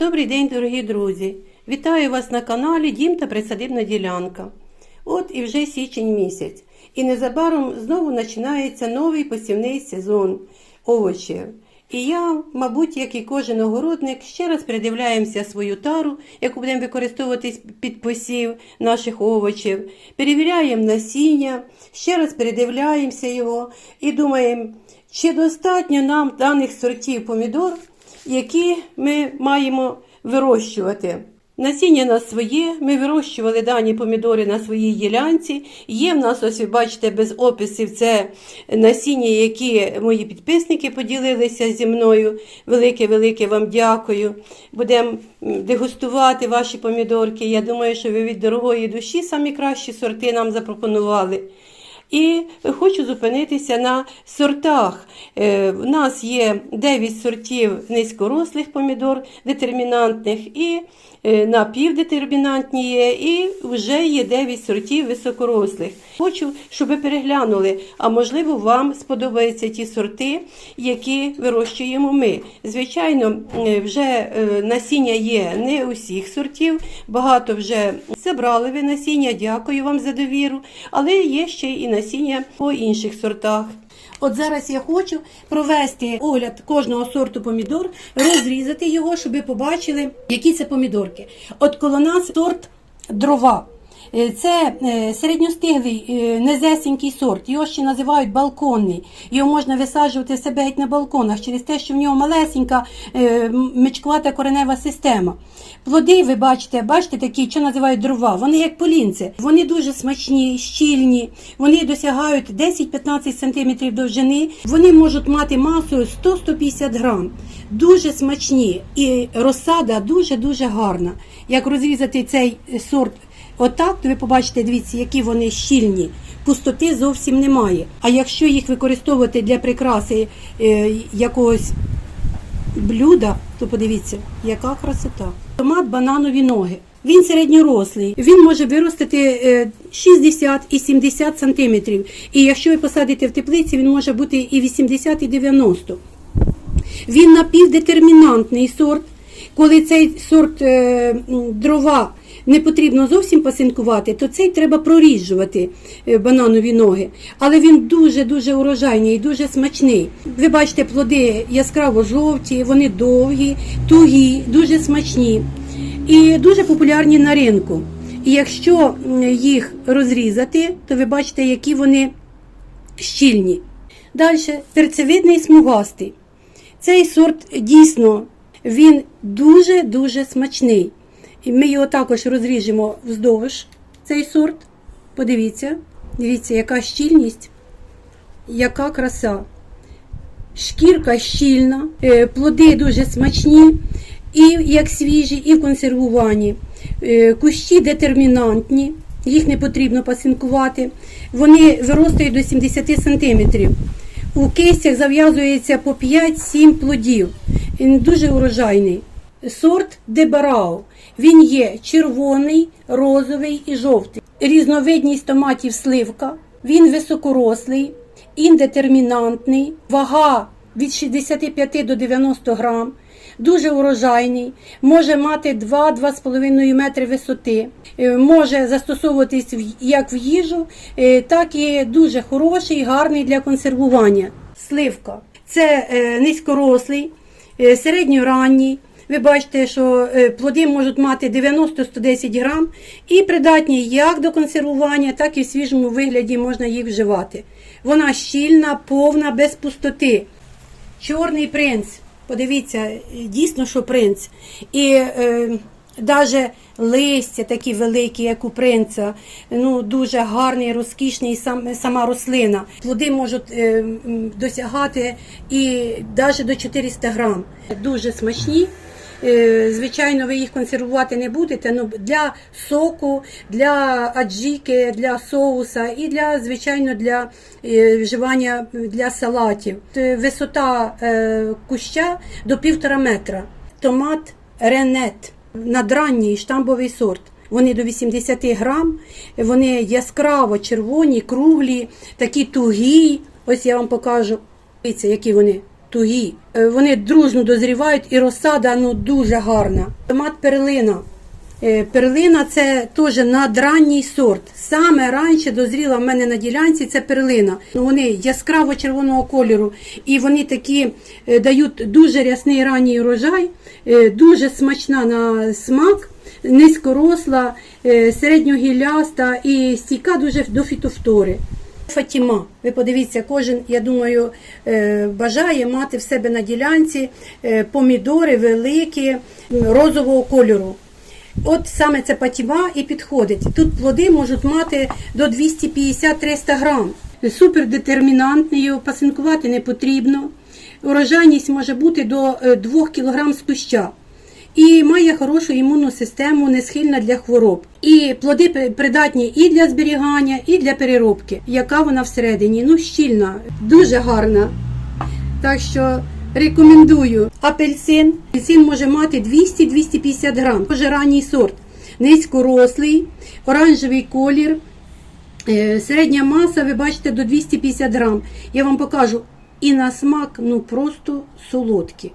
Добрий день, дорогі друзі! Вітаю вас на каналі Дім та Присадибна ділянка. От і вже січень місяць. І незабаром знову починається новий посівний сезон овочів. І я, мабуть, як і кожен огородник, ще раз передивляємося свою тару, яку будемо використовувати під посів наших овочів. Перевіряємо насіння, ще раз передивляємося його і думаємо, чи достатньо нам даних сортів помідор, які ми маємо вирощувати. Насіння на своє, ми вирощували дані помідори на своїй ділянці. Є в нас, ось ви бачите, без описів це насіння, які мої підписники поділилися зі мною. Велике-велике вам дякую. Будемо дегустувати ваші помідорки. Я думаю, що ви від дорогої душі самі кращі сорти нам запропонували. І хочу зупинитися на сортах. Е, В нас є 9 сортів низькорослих помідор детермінантних і е, напівдетермінантні є, і вже є 9 сортів високорослих. Хочу, щоб ви переглянули, а можливо, вам сподобаються ті сорти, які вирощуємо ми. Звичайно, е, вже е, насіння є не усіх сортів, багато вже забрали ви насіння, дякую вам за довіру, але є ще і насіння по інших сортах. От зараз я хочу провести огляд кожного сорту помідор, розрізати його, щоб ви побачили, які це помідорки. От коло нас сорт дрова. Е, Це е, середньостиглий е, низесенький сорт, його ще називають балконний. Його можна висаджувати себе геть на балконах через те, що в нього малесенька м- мичкувата коренева система. Плоди, ви бачите, бачите такі, що називають дрова, вони як полінці. Вони дуже смачні, щільні, вони досягають 10-15 см довжини, вони можуть мати масою 100-150 грам. Дуже смачні і розсада дуже-дуже гарна. Як розрізати цей сорт Отак, ви побачите, дивіться, які вони щільні. Пустоти зовсім немає. А якщо їх використовувати для прикраси е, якогось блюда, то подивіться, яка красота. Томат бананові ноги. Він середньорослий, він може виростити е, 60 і 70 сантиметрів. І якщо ви посадите в теплиці, він може бути і 80, і 90. Він напівдетермінантний сорт. Коли цей сорт е, дрова не потрібно зовсім пасинкувати, то цей треба проріджувати е, бананові ноги. Але він дуже-дуже урожайний і дуже смачний. Ви бачите, плоди яскраво жовті, вони довгі, тугі, дуже смачні і дуже популярні на ринку. І якщо їх розрізати, то ви бачите, які вони щільні. Далі перцевидний смугастий. Цей сорт дійсно він дуже-дуже смачний. Ми його також розріжемо вздовж цей сорт. Подивіться, дивіться, яка щільність, яка краса. Шкірка щільна, е, плоди дуже смачні, і як свіжі, і в консервуванні. Е, Кущі детермінантні, їх не потрібно пасинкувати. Вони виростають до 70 см. У кистях зав'язується по 5-7 плодів. Він дуже урожайний. Сорт Дебарау. Він є червоний, розовий і жовтий. Різновидність томатів сливка. Він високорослий, індетермінантний, вага від 65 до 90 грам. Дуже урожайний, може мати 2-2,5 метри висоти, е, може застосовуватись як в їжу, е, так і дуже хороший гарний для консервування. Сливка це е, низькорослий, середньоранній. Ви бачите, що е, плоди можуть мати 90-110 грам і придатні як до консервування, так і в свіжому вигляді можна їх вживати. Вона щільна, повна, без пустоти. Чорний принц. Подивіться, дійсно, що принц. І е, навіть листя такі великі, як у принца, ну дуже гарний, розкішний сам, сама рослина. Плоди можуть е, досягати і навіть до 400 грам. Дуже смачні. Е, Звичайно, ви їх консервувати не будете. але для соку, для аджіки, для соуса і для, звичайно, для е, вживання для салатів. Е, Висота куща до півтора метра. Томат ренет, надранній штамбовий сорт. Вони до 80 грам, вони яскраво червоні, круглі, такі тугі. Ось я вам покажу. Які вони тугі. Е, Вони дружно дозрівають і розсада ну, дуже гарна. Томат перлина. Е, Перлина це теж надранній сорт. Саме раніше дозріла в мене на ділянці це перлина. Ну, Вони яскраво червоного кольору і вони такі е, дають дуже рясний ранній урожай, дуже смачна на смак, низькоросла, середньогілляста і стійка дуже до фітофтори. Фатіма, ви подивіться, кожен, я думаю, е, бажає мати в себе на ділянці е, помідори великі, розового кольору. От саме це патіма і підходить. Тут плоди можуть мати до 250-300 грам. Супер детермінантний, його пасинкувати не потрібно. Урожайність може бути до 2 кг з куща. І має хорошу імунну систему, не схильна для хвороб. І плоди придатні і для зберігання, і для переробки. Яка вона всередині? Ну, щільна, дуже гарна. Так що рекомендую апельсин. Апельсин може мати 200-250 грам. Дуже ранній сорт, низькорослий, оранжевий колір. Е, Середня маса, ви бачите, до 250 грам. Я вам покажу. І на смак, ну просто солодкі.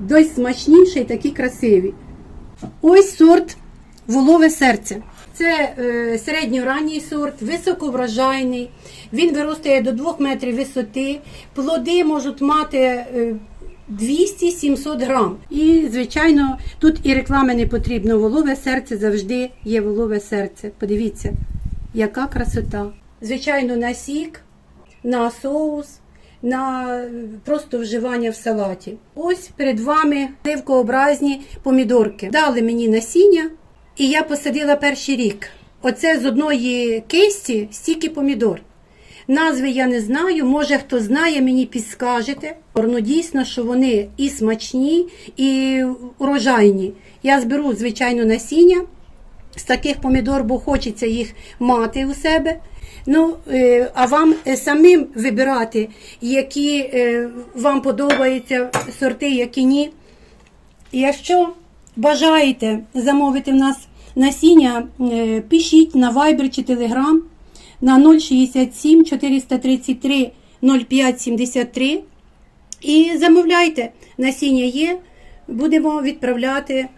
Дось смачніші і такі красиві. Ось сорт волове серце. Це е, середньоранній сорт, високоврожайний. Він виростає до 2 метрів висоти. Плоди можуть мати е, 200-700 грам. І, звичайно, тут і реклами не потрібно. Волове серце завжди є волове серце. Подивіться, яка красота. Звичайно, на сік, на соус, на просто вживання в салаті. Ось перед вами дивкообразні помідорки. Дали мені насіння, і я посадила перший рік. Оце з одної кисті стільки помідор. Назви я не знаю, може хто знає, мені підскажете. Ну дійсно, що вони і смачні, і урожайні. Я зберу, звичайно, насіння з таких помідор, бо хочеться їх мати у себе. Ну, е, а вам е, самим вибирати, які е, вам подобаються сорти, які ні. Якщо бажаєте замовити в нас насіння, пишіть на Viber чи Telegram на 067 433 05 73 і замовляйте. Насіння є, будемо відправляти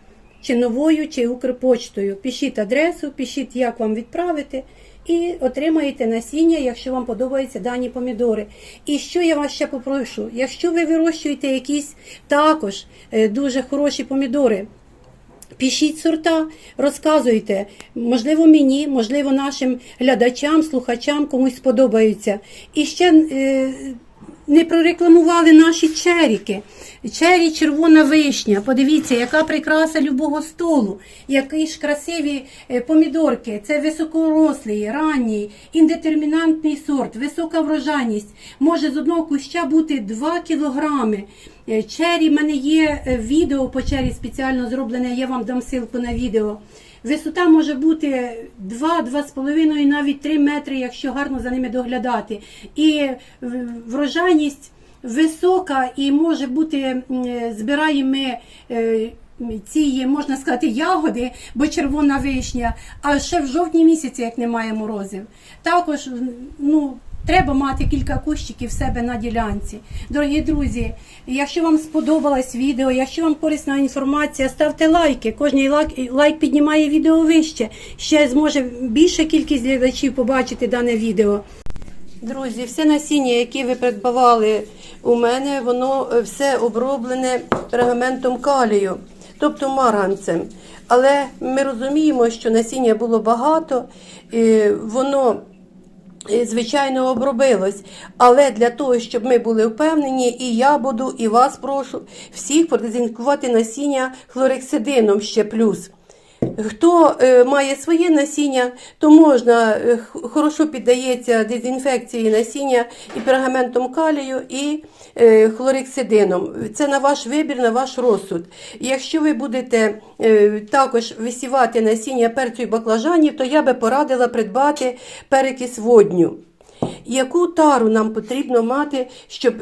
чи новою, чи Укрпочтою. Пишіть адресу, пишіть, як вам відправити, і отримаєте насіння, якщо вам подобаються дані помідори. І що я вас ще попрошу? Якщо ви вирощуєте якісь також е, дуже хороші помідори, Пишіть сорта, розказуйте. Можливо, мені, можливо, нашим глядачам, слухачам комусь сподобаються. І ще е, не прорекламували наші черіки. Чері червона вишня. Подивіться, яка прикраса любого столу, які ж красиві е, помідорки. Це високорослий, ранній, індетермінантний сорт, висока врожайність. Може з одного куща бути 2 кілограми. Е, Чері, в мене є е, відео по чері спеціально зроблене, я вам дам ссылку на відео. Висота може бути 2, 2,5, навіть 3 метри, якщо гарно за ними доглядати. І врожайність висока і може бути, е, збираємо ці, можна сказати, ягоди, бо червона вишня, а ще в жовтні місяці, як немає морозив. Також, ну, Треба мати кілька кущиків в себе на ділянці. Дорогі друзі, якщо вам сподобалось відео, якщо вам корисна інформація, ставте лайки. Кожний лайк, лайк піднімає відео вище. Ще зможе більша кількість глядачів побачити дане відео. Друзі, все насіння, яке ви придбавали у мене, воно е, все оброблене пергаментом калію, тобто марганцем. Але ми розуміємо, що насіння було багато, воно звичайно обробилось. Але для того, щоб ми були впевнені, і я буду, і вас прошу всіх продезінфікувати насіння хлорексидином ще плюс. Хто е, має своє насіння, то можна е, хорошо піддається дезінфекції насіння і пергаментом калію, і е, хлорексидином. Це на ваш вибір, на ваш розсуд. Якщо ви будете також висівати насіння перцю і баклажанів, то я би порадила придбати перекис водню. Яку тару нам потрібно мати, щоб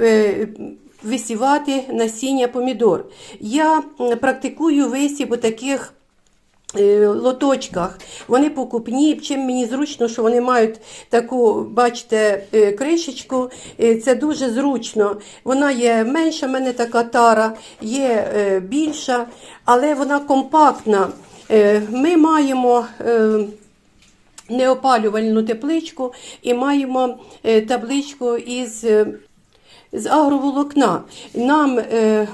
висівати насіння помідор? Я практикую висів таких е, лоточках. Вони покупні. Чим мені зручно, що вони мають таку, бачите, е, кришечку. Е, Це дуже зручно. Вона є менша, в мене така тара, є е, більша, але вона компактна. Е, Ми маємо. е, Неопалювальну тепличку і маємо е, табличку із е, з агроволокна. Нам, е,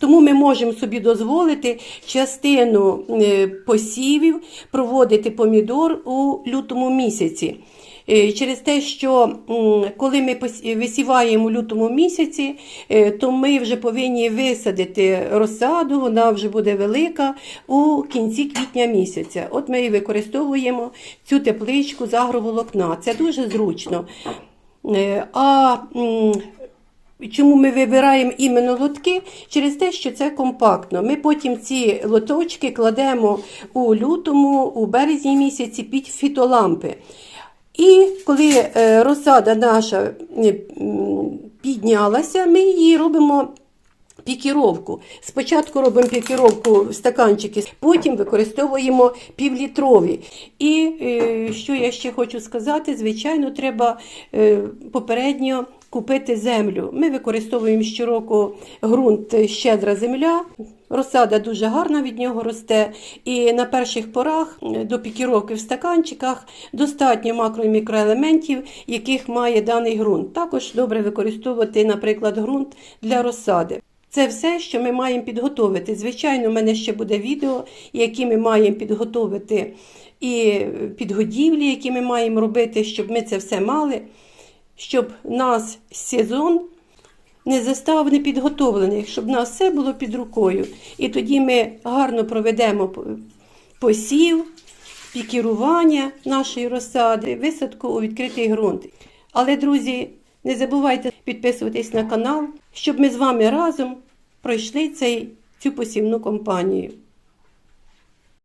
тому ми можемо собі дозволити частину е, посівів проводити помідор у лютому місяці. Е, Через те, що коли ми висіваємо у лютому місяці, е, то ми вже повинні висадити розсаду, вона вже буде велика у кінці квітня місяця. От ми і використовуємо цю тепличку з агроволокна. Це дуже зручно. А Чому ми вибираємо іменно лотки? Через те, що це компактно. Ми потім ці лоточки кладемо у лютому, у березні місяці під фітолампи. І коли е, розсада наша піднялася, ми її робимо пікіровку. Спочатку робимо пікіровку в стаканчики, потім використовуємо півлітрові. І е, що я ще хочу сказати, звичайно, треба е, попередньо купити землю. Ми використовуємо щороку ґрунт щедра земля. Розсада дуже гарна від нього росте, і на перших порах до пікіровки в стаканчиках достатньо макро і мікроелементів, яких має даний ґрунт. Також добре використовувати, наприклад, ґрунт для розсади. Це все, що ми маємо підготовити. Звичайно, в мене ще буде відео, які ми маємо підготовити, і підгодівлі, які ми маємо робити, щоб ми це все мали, щоб нас сезон не застав непідготовлених, щоб нас все було під рукою. І тоді ми гарно проведемо посів, пікірування нашої розсади, висадку у відкритий ґрунт. Але, друзі, не забувайте підписуватись на канал, щоб ми з вами разом пройшли цей, цю посівну кампанію.